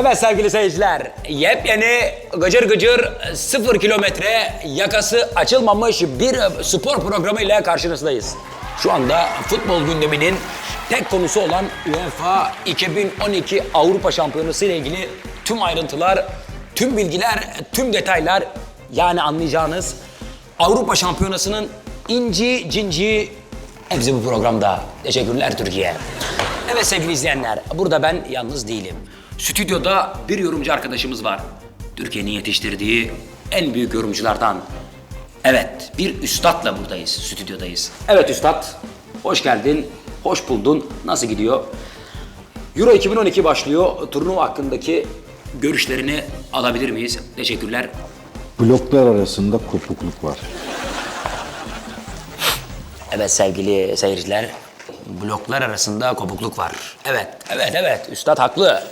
Evet sevgili seyirciler, yepyeni gıcır gıcır sıfır kilometre yakası açılmamış bir spor programıyla karşınızdayız. Şu anda futbol gündeminin tek konusu olan UEFA 2012 Avrupa Şampiyonası ile ilgili tüm ayrıntılar, tüm bilgiler, tüm detaylar yani anlayacağınız Avrupa Şampiyonası'nın inci cinci hepsi bu programda. Teşekkürler Türkiye. Evet sevgili izleyenler, burada ben yalnız değilim. Stüdyoda bir yorumcu arkadaşımız var. Türkiye'nin yetiştirdiği en büyük yorumculardan. Evet, bir üstadla buradayız, stüdyodayız. Evet üstad, hoş geldin, hoş buldun. Nasıl gidiyor? Euro 2012 başlıyor. Turnuva hakkındaki görüşlerini alabilir miyiz? Teşekkürler. Bloklar arasında kopukluk var. Evet sevgili seyirciler, bloklar arasında kopukluk var. Evet, evet, evet. Üstad haklı.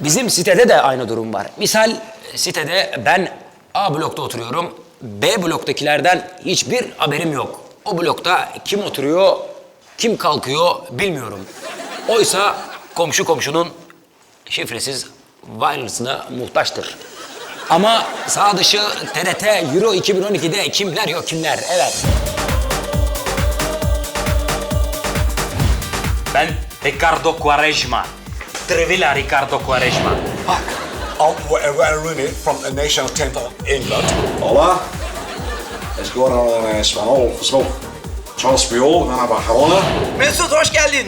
Bizim sitede de aynı durum var. Misal sitede ben A blokta oturuyorum. B bloktakilerden hiçbir haberim yok. O blokta kim oturuyor, kim kalkıyor bilmiyorum. Oysa komşu komşunun şifresiz wireless'ına muhtaçtır. Ama sağ dışı TRT Euro 2012'de kimler yok kimler. Evet. Ben Ricardo Quaresma. Trevilla Ricardo Quaresma. I'll Rooney from the national team of England. Hola, es Goran en Espanol. Charles Puyol, naar Barcelona. Mesut hoş geldin.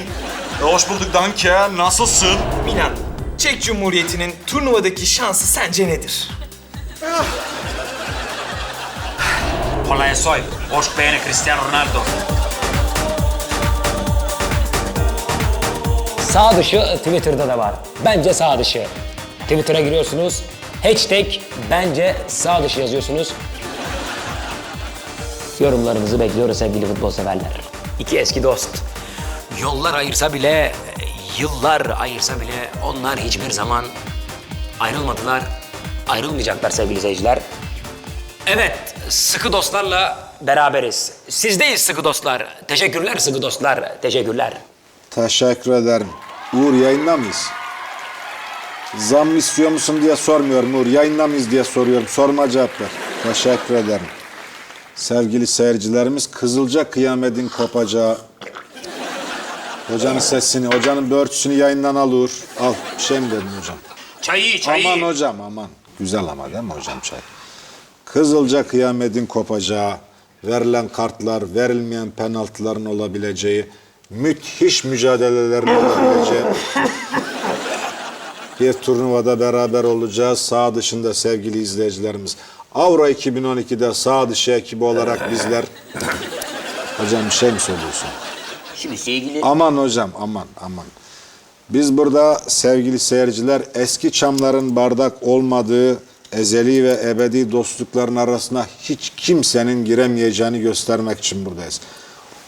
Hoş bulduk Danke. Nasılsın? Milan, Çek Cumhuriyeti'nin turnuvadaki şansı sence nedir? Hola, soy. Hoş bene Cristiano Ronaldo. Sağ dışı Twitter'da da var. Bence sağ dışı. Twitter'a giriyorsunuz. Hashtag bence sağ dışı yazıyorsunuz. Yorumlarınızı bekliyoruz sevgili futbol severler. İki eski dost. Yollar ayırsa bile, yıllar ayırsa bile onlar hiçbir zaman ayrılmadılar. Ayrılmayacaklar sevgili seyirciler. Evet, sıkı dostlarla beraberiz. Sizdeyiz sıkı dostlar. Teşekkürler sıkı dostlar. Teşekkürler. Teşekkür ederim. Uğur yayında mıyız? Zam istiyor musun diye sormuyorum Uğur. Yayında mıyız diye soruyorum. Sorma cevap ver. Teşekkür ederim. Sevgili seyircilerimiz Kızılca kıyametin kopacağı Hocanın sesini, hocanın börtüsünü yayından al Uğur. Al. Bir şey mi dedin hocam? Çayı, çayı. Aman hocam aman. Güzel ama değil mi hocam çay? Kızılca kıyametin kopacağı, verilen kartlar, verilmeyen penaltıların olabileceği, müthiş mücadelelerin olabileceği bir turnuvada beraber olacağız. Sağ dışında sevgili izleyicilerimiz. Avro 2012'de sağ dışı ekibi olarak bizler... Hocam bir şey mi söylüyorsun? Şimdi sevgili Aman hocam aman aman. Biz burada sevgili seyirciler eski çamların bardak olmadığı ezeli ve ebedi dostlukların arasına hiç kimsenin giremeyeceğini göstermek için buradayız.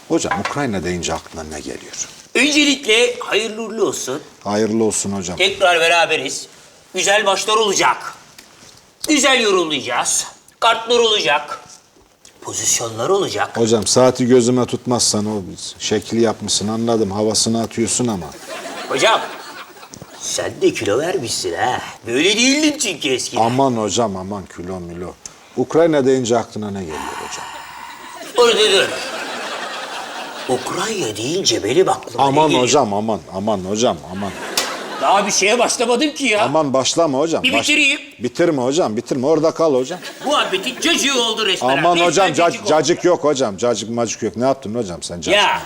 Hocam Ukrayna deyince aklına ne geliyor? Öncelikle hayırlı uğurlu olsun. Hayırlı olsun hocam. Tekrar beraberiz. Güzel maçlar olacak. Güzel yorumlayacağız. Kartlar olacak. Pozisyonlar olacak. Hocam saati gözüme tutmazsan o şekli yapmışsın anladım havasını atıyorsun ama. Hocam sen de kilo vermişsin ha. Böyle değildin çünkü eskiden. Aman hocam aman kilo milo. Ukrayna deyince aklına ne geliyor hocam? Orada dur. Ukrayna deyince benim aklıma ne Aman geliyor? hocam aman aman hocam aman. Daha bir şeye başlamadım ki ya. Aman başlama hocam. Bir bitireyim. Bitirme hocam, bitirme. Orada kal hocam. Muhabbetin cacığı oldu resmen. Aman Resmen hocam, cacık oldu. cacık yok hocam. Cacık macık yok. Ne yaptın hocam sen cacık? Ya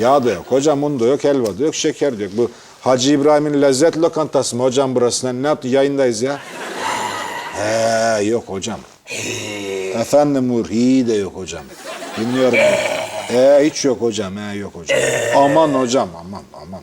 Yağ da yok hocam, un da yok, helva da yok, şeker de yok. Bu Hacı İbrahim'in lezzet lokantası mı hocam burası? Lan Ne yaptın? Yayındayız ya. He yok hocam. Efendim Uğur, iyi de yok hocam. Dinliyorum. Ee, hiç yok hocam, he yok hocam. Aman hocam, aman, aman.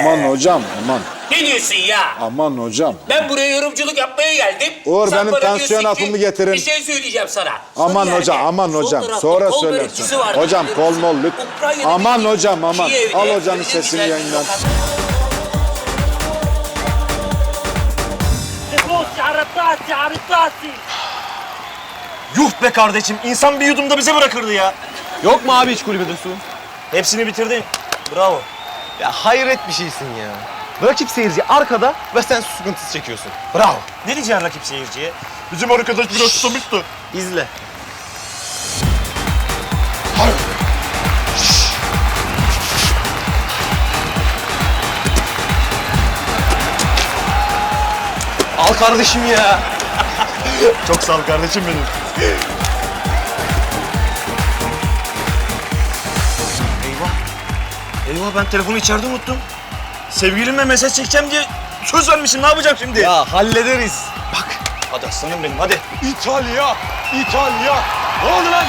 Aman hocam, aman. ne diyorsun ya? Aman hocam. Ben buraya yorumculuk yapmaya geldim. Uğur, Sen benim bana tansiyon diyorsun ki, hapımı getirin. Bir şey söyleyeceğim sana. Aman Sol hocam, yerde, aman sol hocam. tarafta Sonra kol söylersin. börekçisi. Hocam kol misin? mol lüt. Ukrayna'da Aman bir- hocam, aman. Kiev'de Al hocanın öyle sesini güzel bir yayından. lokanta- Yuh be kardeşim, insan bir yudumda bize bırakırdı ya. Yok mu abi hiç kulübede su? Hepsini bitirdin. Bravo. Ya hayret bir şeysin ya. Rakip seyirci arkada ve sen su sıkıntısı çekiyorsun. Bravo. Ne diyeceksin rakip seyirciye? Bizim arkadaş biraz susamıştı. İzle. Al kardeşim ya. Çok sağ ol kardeşim benim. Eyvah ben telefonu içeride unuttum. Sevgilime mesaj çekeceğim diye söz vermişim. Ne yapacağım şimdi? Ya hallederiz. Bak. Hadi aslanım benim hadi. İtalya! İtalya! Ne oldu lan?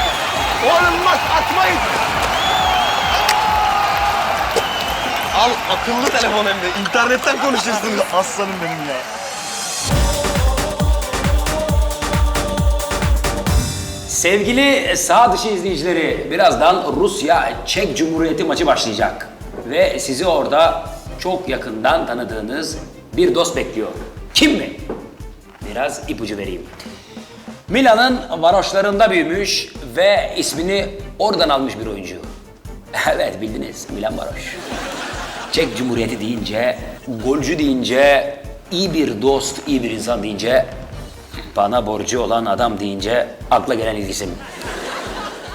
Oğlum bak atmayın. Al akıllı telefon hem de. İnternetten konuşursunuz. Aslanım benim ya. Sevgili sağ dışı izleyicileri, birazdan Rusya-Çek Cumhuriyeti maçı başlayacak. Ve sizi orada çok yakından tanıdığınız bir dost bekliyor. Kim mi? Biraz ipucu vereyim. Milan'ın varoşlarında büyümüş ve ismini oradan almış bir oyuncu. Evet bildiniz, Milan varoş. Çek Cumhuriyeti deyince, golcü deyince, iyi bir dost, iyi bir insan deyince, bana borcu olan adam deyince akla gelen ilk isim.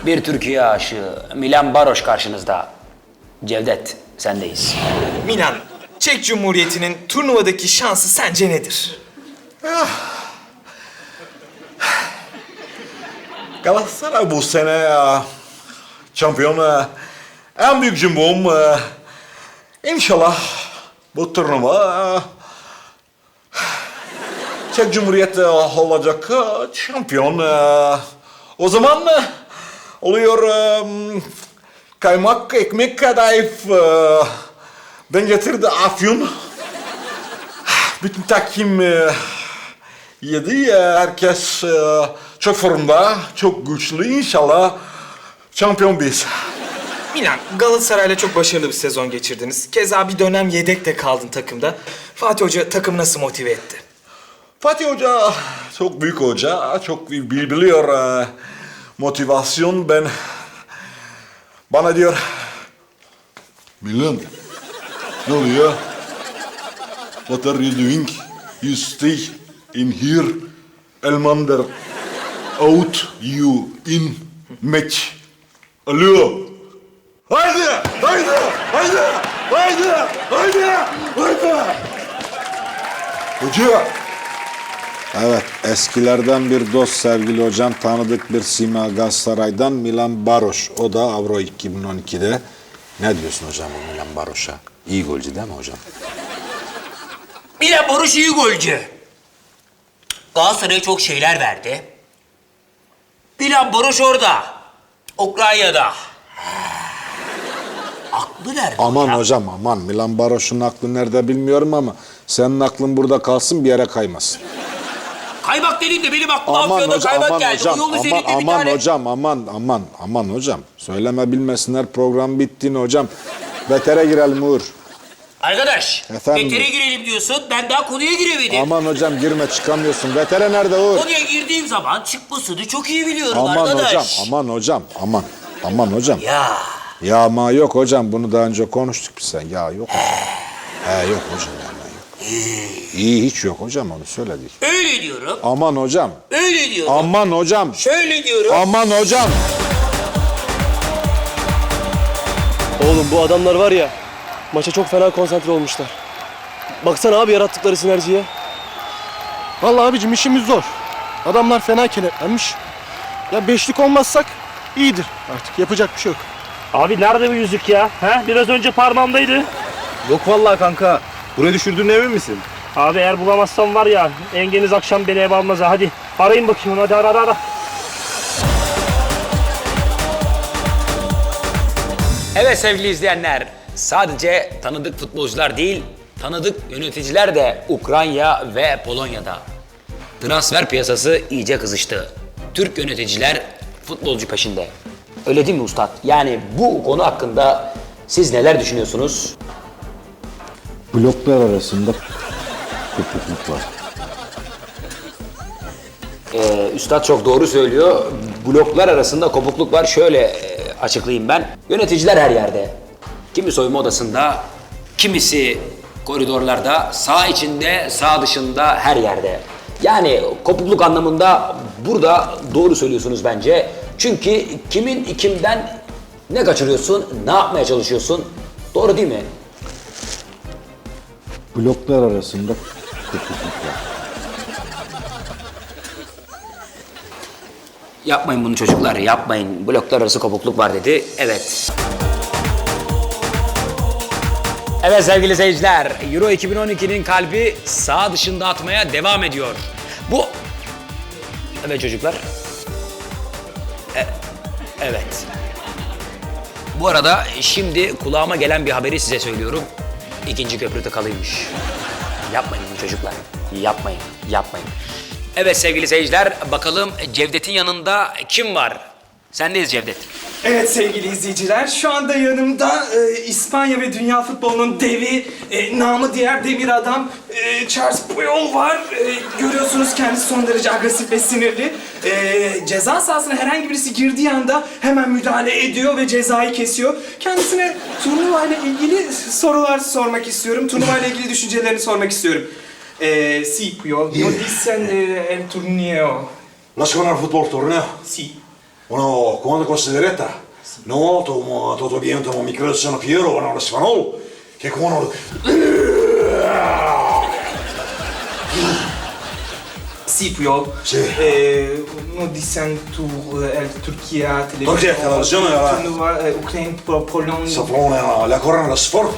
Bir Türkiye aşığı Milan Baroş karşınızda. Cevdet sendeyiz. Milan, Çek Cumhuriyeti'nin turnuvadaki şansı sence nedir? Galatasaray bu sene e, şampiyon. e, En büyük e, İnşallah bu turnuva e, Çek Cumhuriyeti olacak e, şampiyon. e. O zaman e, oluyor e, kaymak, ekmek, kadayıf. e, Ben getirdi afyon. Bütün takım e, yedi. e, Herkes e, çok formda, çok güçlü. İnşallah şampiyon biz. Milan, Galatasaray'la çok başarılı bir sezon geçirdiniz. Keza bir dönem yedek de kaldın takımda. Fatih Hoca takımı nasıl motive etti? Fatih Hoca çok büyük hoca, çok bil- biliyor e, motivasyon. Ben bana diyor, Milan, ne oluyor? What are you doing? You stay in here. Elmander out you in match. Alo. Haydi, haydi, haydi, haydi, haydi, haydi. Hoca. Evet, eskilerden bir dost sevgili hocam, tanıdık bir sima Galatasaray'dan Milan Baroş. O da Avro 2012'de. Ne diyorsun hocam bu Milan Baroş'a? İyi golcü değil mi hocam? Milan Boruş iyi golcü. Galatasaray'a çok şeyler verdi. Milan Boruş orada. Ukrayna'da. Aklı nerede? Aman hocam? hocam aman, Milan Baroş'un aklı nerede bilmiyorum ama senin aklın burada kalsın bir yere kaymasın. Kaymak dediğin de benim aklıma Aman Afyon'da hocam, kaymak aman geldi. hocam, yolun aman, üzerinde bir aman tane... hocam, aman, aman, aman hocam. Söyleme bilmesinler program bittiğini hocam. Betere girelim Uğur. Arkadaş, Efendim? betere girelim diyorsun. Ben daha konuya giremedim. Aman hocam girme çıkamıyorsun. Vetere nerede Uğur? Konuya girdiğim zaman çıkmasını çok iyi biliyorum Aman arkadaş. hocam, aman hocam, aman. Aman hocam. Ya Ya ama yok hocam bunu daha önce konuştuk biz sen. Ya yok hocam. He yok hocam ya yok. İyi hiç yok hocam onu söyledik. öyle diyorum. Aman hocam. Öyle diyorum. Aman hocam. Şöyle diyorum. Aman hocam. Oğlum bu adamlar var ya maça çok fena konsantre olmuşlar. Baksana abi yarattıkları sinerjiye. Vallahi abicim işimiz zor. Adamlar fena kenetlenmiş. Ya beşlik olmazsak iyidir artık. Yapacak bir şey yok. Abi nerede bu yüzük ya? He? Biraz önce parmağımdaydı. Yok vallahi kanka. Buraya düşürdüğüne emin misin? Abi eğer bulamazsam var ya engeniz akşam beni eve almaz ha. Hadi arayın bakayım onu hadi ara ara ara. Evet sevgili izleyenler, sadece tanıdık futbolcular değil, tanıdık yöneticiler de Ukrayna ve Polonya'da. Transfer piyasası iyice kızıştı. Türk yöneticiler futbolcu peşinde. Öyle değil mi ustad? Yani bu konu hakkında siz neler düşünüyorsunuz? Bloklar arasında kopukluk var. Ee, üstad çok doğru söylüyor. Bloklar arasında kopukluk var. Şöyle e, açıklayayım ben. Yöneticiler her yerde. Kimi soyunma odasında, kimisi koridorlarda, sağ içinde, sağ dışında, her yerde. Yani kopukluk anlamında burada doğru söylüyorsunuz bence. Çünkü kimin kimden ne kaçırıyorsun, ne yapmaya çalışıyorsun? Doğru değil mi? Bloklar arasında kopukluk var. Yapmayın bunu çocuklar, yapmayın. Bloklar arası kopukluk var dedi. Evet. Evet sevgili seyirciler, Euro 2012'nin kalbi sağ dışında atmaya devam ediyor. Bu... Evet çocuklar. E- evet. Bu arada şimdi kulağıma gelen bir haberi size söylüyorum. İkinci köprü tıkalıymış. Yapmayın bunu çocuklar. Yapmayın, yapmayın. Evet sevgili seyirciler, bakalım Cevdet'in yanında kim var? Sendeyiz Cevdet. Evet sevgili izleyiciler, şu anda yanımda e, İspanya ve dünya futbolunun devi, e, namı diğer demir adam e, Charles Puyol var. E, görüyorsunuz kendisi son derece agresif ve sinirli. E, ceza sahasına herhangi birisi girdiği anda hemen müdahale ediyor ve cezayı kesiyor. Kendisine turnuva ile ilgili sorular sormak istiyorum. Turnuva ile ilgili düşüncelerini sormak istiyorum. E, si Puyol, no dicen eh, el torneo. Nacional Football Torneo. Si. ono, quando considerate, no, to, to dobijem tamo mikratično piero, ono, cosa svanol, kako ono, Scipio, sì. eh, uno di Santur, eh, Turchia, Turchia, la regione, eh, Ucraina, Polonia. Sapone, la corona da sport.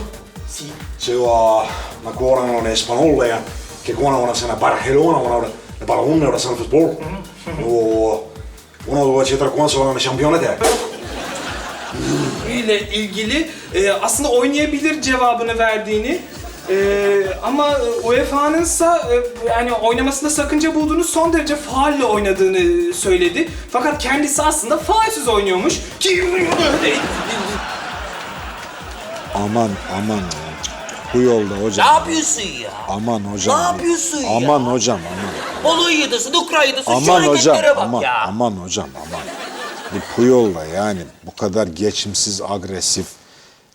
Sì. Se ho una corona in spagnolo, eh. che corona una se una Barcellona, una Barcelona, una San Football. Mm -hmm. o, uno due tra quando sono şampiyonete. ile ilgili e, aslında oynayabilir cevabını verdiğini e, ama UEFA'nın ise yani oynamasında sakınca bulduğunu son derece faalle oynadığını söyledi. Fakat kendisi aslında faalsiz oynuyormuş. Ki Aman aman. Bu yolda Ne hocam. yapıyorsun ya? Aman hocam. Ne yapıyorsun ya? Aman hocam aman. Polonya'dasın, Ukrayna'dasın. Şu Aman hocam hareketlere bak aman ya. aman hocam aman. Bu Puyol'la yani bu kadar geçimsiz agresif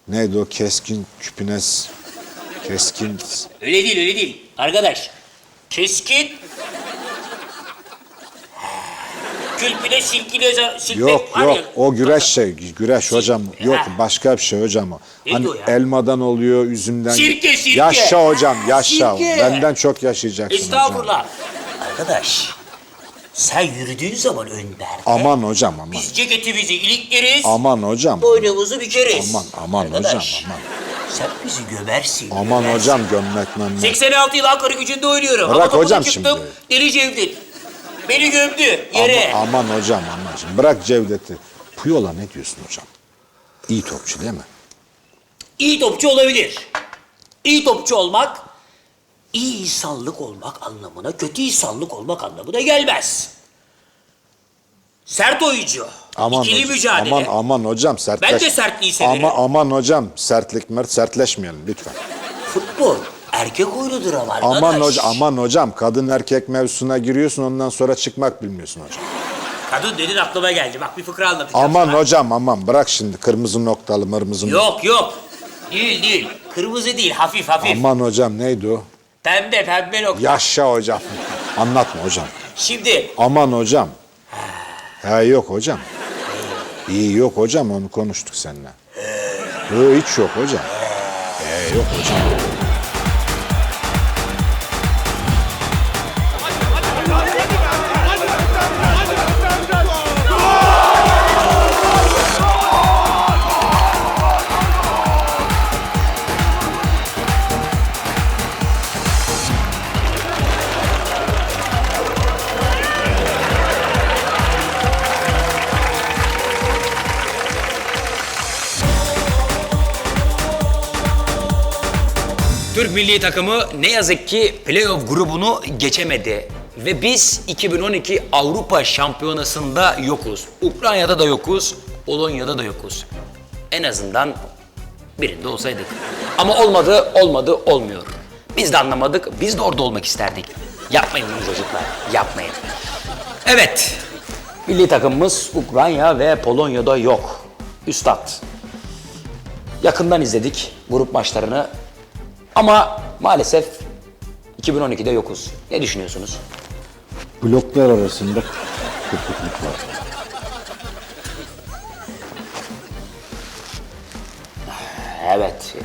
neydi o keskin küpünes keskin Öyle değil, öyle değil. Arkadaş, keskin... Külpüne silkile, silmek yok var yok ya. o güreş şey güreş hocam yok Ha. başka bir şey hocam o. Neydi Hani o ya? elmadan oluyor üzümden. Sirke, sirke. Yaşa hocam yaşa. Sirke. Benden çok yaşayacaksın hocam. Estağfurullah. Arkadaş, sen yürüdüğün zaman önlerde... Aman hocam aman. Biz ceketimizi ilikleriz, Aman hocam. boynumuzu bükeriz. Aman aman Arkadaş, hocam aman. Sen bizi gömersin. Aman gömersin. hocam gömmek memnun. 86 yıl Ankara gücünde oynuyorum. Bırak Ama hocam çıktım, şimdi. Deli Cevdet. Beni gömdü yere. Aman, aman hocam aman. Şimdi bırak Cevdet'i. Puyol'a ne diyorsun hocam? İyi topçu değil mi? İyi topçu olabilir. İyi topçu olmak, iyi insanlık olmak anlamına, kötü insanlık olmak anlamına gelmez. Sert oyuncu, Aman ikili hocam, mücadele. Aman aman hocam sertleş. Ben de sertliği severim. Ama aman hocam sertlik mert sertleşmeyelim lütfen. Futbol erkek oyunudur ama arkadaş. Aman hocam aman hocam kadın erkek mevzusuna giriyorsun ondan sonra çıkmak bilmiyorsun hocam. Kadın dedin aklıma geldi. Bak bir fıkra anlatacağım Aman sana. hocam aman bırak şimdi kırmızı noktalı mırmızı Yok yok. Değil değil. Kırmızı değil hafif hafif. Aman hocam neydi o? Pembe pembe nokta. Yaşa hocam. Anlatma hocam. Şimdi Aman hocam. Ha yok hocam. İyi yok hocam onu konuştuk seninle. Hiç yok hocam. Ee, yok hocam. Türk milli takımı ne yazık ki playoff grubunu geçemedi. Ve biz 2012 Avrupa Şampiyonası'nda yokuz. Ukrayna'da da yokuz, Polonya'da da yokuz. En azından birinde olsaydık. Ama olmadı, olmadı, olmuyor. Biz de anlamadık, biz de orada olmak isterdik. Yapmayın bunu çocuklar, yapmayın. Evet, milli takımımız Ukrayna ve Polonya'da yok. Üstad, yakından izledik grup maçlarını. Ama maalesef 2012'de yokuz. Ne düşünüyorsunuz? Bloklar arasında kopukluk var. Evet.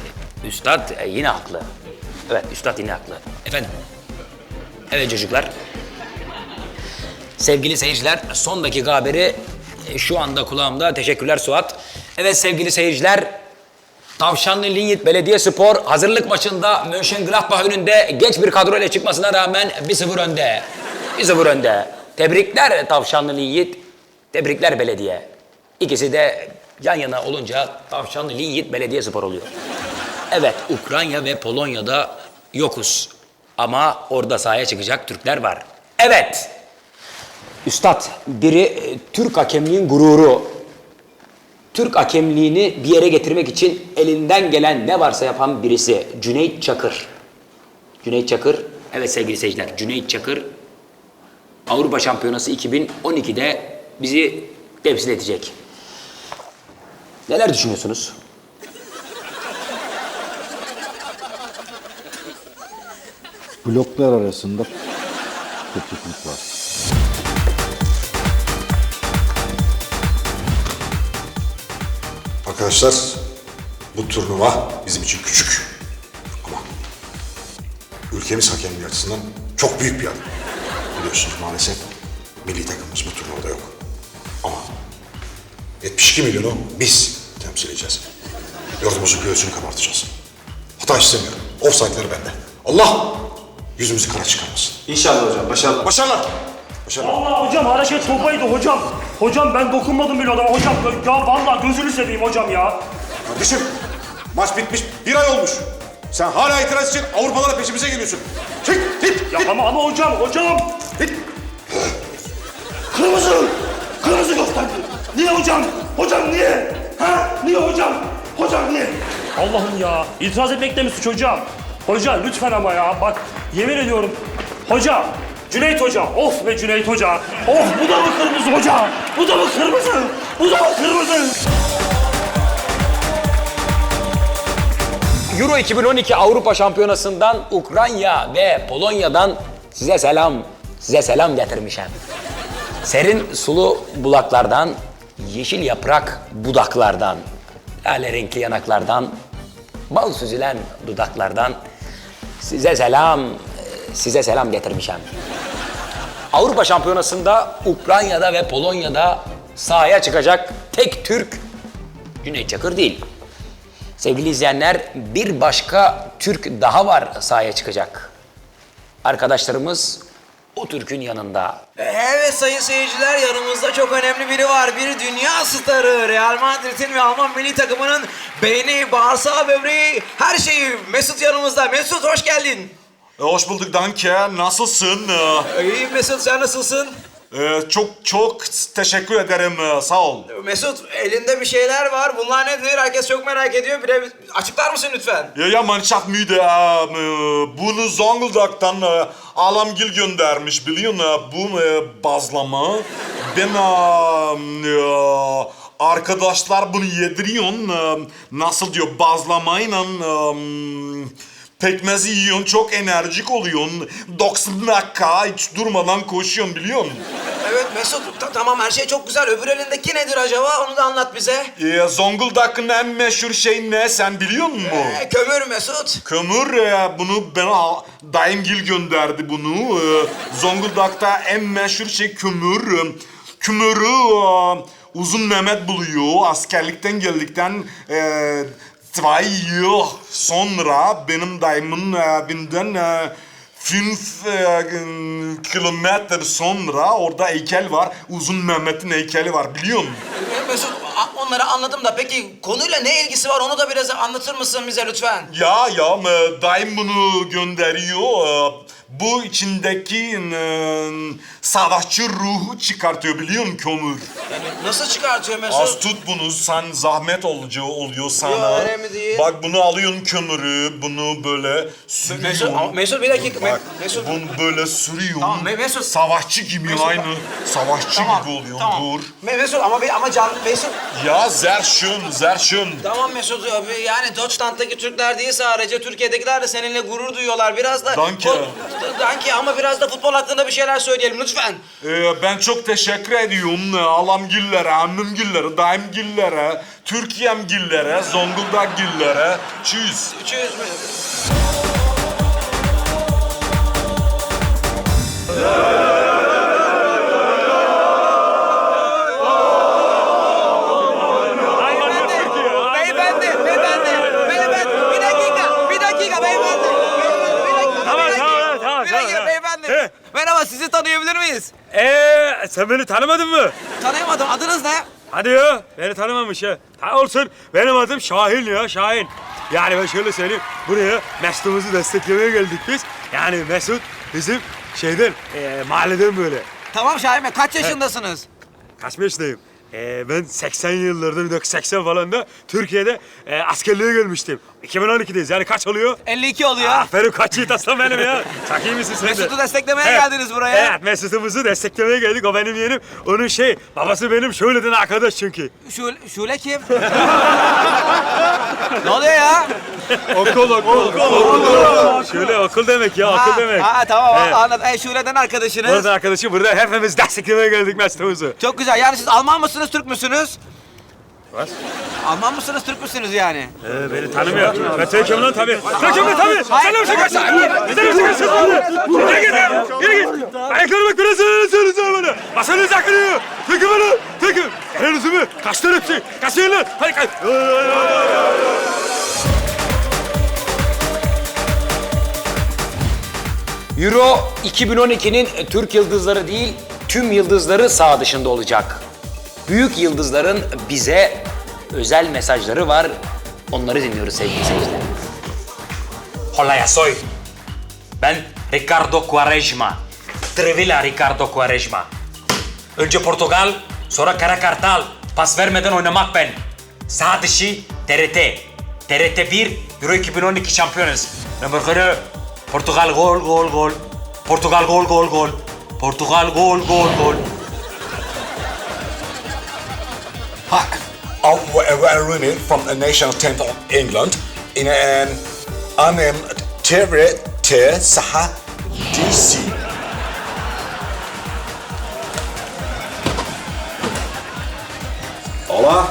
Üstad e, yine haklı. Evet, Üstad yine haklı. Efendim. Evet çocuklar. Sevgili seyirciler, son dakika haberi e, şu anda kulağımda. Teşekkürler Suat. Evet sevgili seyirciler, Tavşanlı Linyit Belediyespor hazırlık maçında Mönchengladbach önünde geç bir kadro ile çıkmasına rağmen 1-0 önde. 1-0 önde. Tebrikler Tavşanlı Linyit, tebrikler belediye. İkisi de yan yana olunca Tavşanlı Linyit Belediyespor oluyor. Evet, Ukrayna ve Polonya'da yokuz. Ama orada sahaya çıkacak Türkler var. Evet. Üstad, biri e, Türk hakemliğin gururu. Türk hakemliğini bir yere getirmek için elinden gelen ne varsa yapan birisi. Cüneyt Çakır. Cüneyt Çakır, evet sevgili seyirciler, Cüneyt Çakır Avrupa Şampiyonası 2012'de bizi temsil edecek. Neler düşünüyorsunuz? Bloklar arasında kopukluk var. Arkadaşlar bu turnuva bizim için küçük. Ama ülkemiz hakemliği açısından çok büyük bir adım. Biliyorsunuz maalesef milli takımımız bu turnuvada yok. Ama 72 milyonu biz temsil edeceğiz. Yurdumuzun göğsünü kabartacağız. Hata istemiyorum. Offside'ları bende. Allah yüzümüzü kara çıkarmasın. İnşallah hocam. Başarılar. Başarılar. Başarılar. Allah hocam hareket tobaydı hocam. Hocam ben dokunmadım bile adama hocam. Ya vallahi gözünü seveyim hocam ya. Kardeşim maç bitmiş bir ay olmuş. Sen hala itiraz için Avrupalara peşimize geliyorsun. Çık git. Ya ama ama hocam hocam. Git. Kırmızı. Kırmızı gösterdi. Niye hocam? Hocam niye? Ha? Niye hocam? Hocam niye? Allah'ım ya. İtiraz etmek de mi suç hocam? Hoca lütfen ama ya. Bak yemin ediyorum. Hoca. Cüneyt Hoca. Of be Cüneyt Hoca. Of bu da mı kırmızı hoca? Bu da mı kırmızı? Bu da mı kırmızı? Euro 2012 Avrupa Şampiyonası'ndan Ukrayna ve Polonya'dan size selam, size selam getirmişim. Serin sulu bulaklardan, yeşil yaprak budaklardan, lale renkli yanaklardan, bal süzülen dudaklardan size selam, size selam getirmişim. Avrupa Şampiyonası'nda Ukrayna'da ve Polonya'da sahaya çıkacak tek Türk Cüneyt Çakır değil. Sevgili izleyenler, bir başka Türk daha var sahaya çıkacak. Arkadaşlarımız o Türk'ün yanında. Evet sayın seyirciler yanımızda çok önemli biri var. Bir dünya starı. Real Madrid'in ve Alman milli takımının beyni, bağırsağı, böbreği, her şeyi. Mesut yanımızda. Mesut hoş geldin. E, hoş bulduk Danke. Nasılsın? E, İyiyim Mesut sen nasılsın? e, çok çok teşekkür ederim. E, Sağ ol. Mesut elinde bir şeyler var. Bunlar nedir? Herkes çok merak ediyor. Bir de açıklar mısın lütfen? Ya, ya e, e, Bunu Zonguldak'tan e, Alamgil göndermiş biliyorsun. e, Bu e, bazlama. Ben e, e, arkadaşlar bunu yediriyorsun. e, Nasıl diyor bazlamayla e, pekmezi yiyorsun. Çok enerjik oluyorsun. 90 dakika hiç durmadan koşuyorsun biliyor musun? Evet Mesut ta- tamam her şey çok güzel. Öbür elindeki nedir acaba? Onu da anlat bize. E, Zonguldak'ın en meşhur şey ne sen biliyor musun? Ee, kömür Mesut. Kömür e, bunu bana dayımgil gönderdi bunu. E, Zonguldak'ta en meşhur şey kömür. Kömürü e, Uzun Mehmet buluyor. Askerlikten geldikten e, zwei yıl sonra benim dayımın evinden e, fünf e, kilometre sonra orada heykel var. Uzun Mehmet'in heykeli var biliyor musun? Ee, Mesut a- onları anladım da peki konuyla ne ilgisi var onu da biraz anlatır mısın bize lütfen? Ya ya e, daim bunu gönderiyor. E, Bu içindeki e, savaşçı ruhu çıkartıyor biliyor musun kömür? Nasıl çıkartıyor Mesut? Az tut bunu sen zahmet olucu oluyor sana. Yok, önemli değil. Bak bunu alıyorsun kömürü bunu böyle sürüyorsun. Mesut, ama Mesut bir dakika. Me- Bak Mesut. bunu böyle sürüyorsun. Tamam, Me- Mesut. Savaşçı gibi Mesut, aynı. Savaşçı Tamam, gibi oluyorsun tamam. dur. Me- Mesut ama ama can Mesut. Ya zerşün zerşün. Tamam Mesut abi yani Deutschland'daki Türkler değil sadece Türkiye'dekiler de seninle gurur duyuyorlar. Biraz da Danke. Fut- Danke ama biraz da futbol hakkında bir şeyler söyleyelim lütfen. Ee, ben çok teşekkür ediyorum alamgillere, emmimgillere, daimgillere, Türkiye'mgillere, Zonguldakgillere. Tschüss. 300 mü? Ee, sen beni tanımadın mı? Tanıyamadım, adınız ne? Hadi ya, beni tanımamış ya. Ha olsun, benim adım Şahin ya, Şahin. Yani ben şöyle söyleyeyim, buraya Mesut'umuzu desteklemeye geldik biz. Yani Mesut bizim şeyden, e, mahalleden böyle. Tamam Şahin Bey, kaç yaşındasınız? Kaç yaşındayım? Ee, ben 80 yıllarda, 1980 falan da Türkiye'de e, askerliğe gelmiştim. 2012'deyiz, yani kaç oluyor? 52 oluyor. Aferin kaç yiğit aslan benim ya. Çok iyi misin sen de? Mesut'u desteklemeye Evet. geldiniz buraya. Evet Mesut'umuzu desteklemeye geldik. O benim yeğenim. Onun şey babası benim şöyleden arkadaş çünkü. Şule, Şule kim? ne oluyor ya? Okul okul. okul. Şöyle okul demek ya okul Ha, demek. Ha, tamam Evet. anladım. E, Şule'den arkadaşınız. Burada arkadaşım burada hepimiz desteklemeye geldik Mesut'umuzu. Çok güzel. Yani siz Alman mısınız, Türk müsünüz? What? Alman mısınız, Türk müsünüz yani? Ee, beni tanımıyor. Ben Türk'üm lan tabii. Türk'üm lan tabii. Sen mi şakarsın? Sen mi şakarsın? Yürü git ya. Yürü git. Biraz sonra söylesene bana. Masanız akılıyor. Türk'üm lan. Türk'üm. Helal mu? Kaçtan hepsi? Kaçın lan. Hadi kaç. Euro 2012'nin Türk yıldızları değil, tüm yıldızları sağ dışında olacak. Büyük yıldızların bize özel mesajları var. Onları dinliyoruz sevgili seyirciler. Hola ya soy. Ben Ricardo Quaresma. Trevilla Ricardo Quaresma. Önce Portugal, sonra Kara Kartal. Pas vermeden oynamak ben. Sağ dışı TRT. TRT 1, Euro 2012 şampiyonuz. Numara Portugal gol gol gol. Portugal gol gol gol. Portugal gol gol gol. Wayne Rooney from the national team of England. In an I'm in Terry Ter Saha DC. Hola.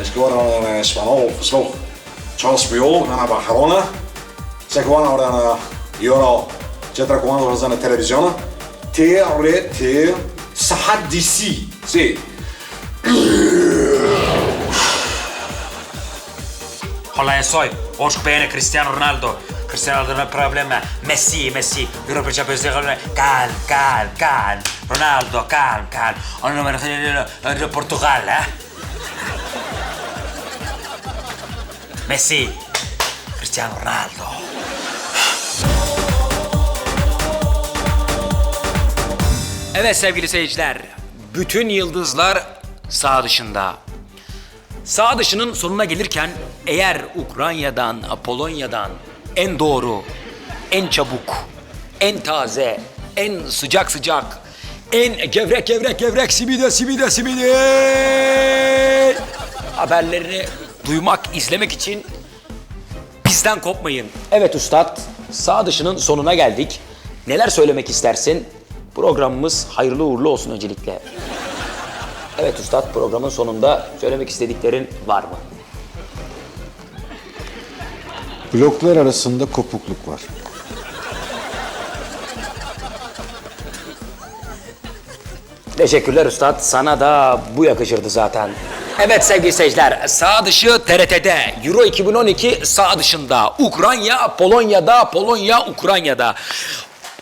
Es jugaron en uh, español, versloeg. Charles Puyol gana Barcelona. Se jugaron ahora en uh, Euro. Ya tra jugando en la televisión. TRT Saha DC. Sí. Hola ya soy. Hoş beğeni Cristiano Ronaldo. Cristiano Ronaldo problema. Messi, Messi. Europa Champions League. Cal, cal, cal. Ronaldo, cal. Onun numarası de Portugal, ha? Messi. Cristiano Ronaldo. Evet sevgili seyirciler, bütün yıldızlar sağ dışında. Sağ dışının sonuna gelirken eğer Ukrayna'dan, Polonya'dan en doğru, en çabuk, en taze, en sıcak sıcak, en gevrek gevrek gevrek simide simide simide haberlerini duymak, izlemek için bizden kopmayın. Evet Üstad, sağ dışının sonuna geldik. Neler söylemek istersin? Programımız hayırlı uğurlu olsun öncelikle. Evet Üstad, programın sonunda söylemek istediklerin var mı? Bloklar arasında kopukluk var. Teşekkürler Üstad. Sana da bu yakışırdı zaten. Evet sevgili seyirciler, sağ dışı TRT'de, Euro 2012 sağ dışında, Ukrayna, Polonya'da, Polonya, Ukrayna'da.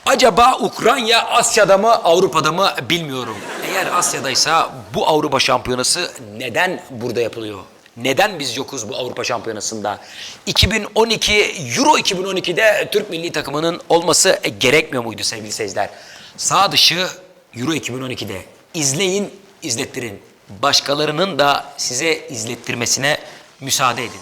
Acaba Ukrayna Asya'da mı, Avrupa'da mı bilmiyorum. Eğer Asya'daysa bu Avrupa Şampiyonası neden burada yapılıyor? Neden biz yokuz bu Avrupa Şampiyonası'nda? 2012, Euro 2012'de Türk milli takımının olması gerekmiyor muydu sevgili seyirciler? Sağ dışı Euro 2012'de. İzleyin, izlettirin. Başkalarının da size izlettirmesine müsaade edin.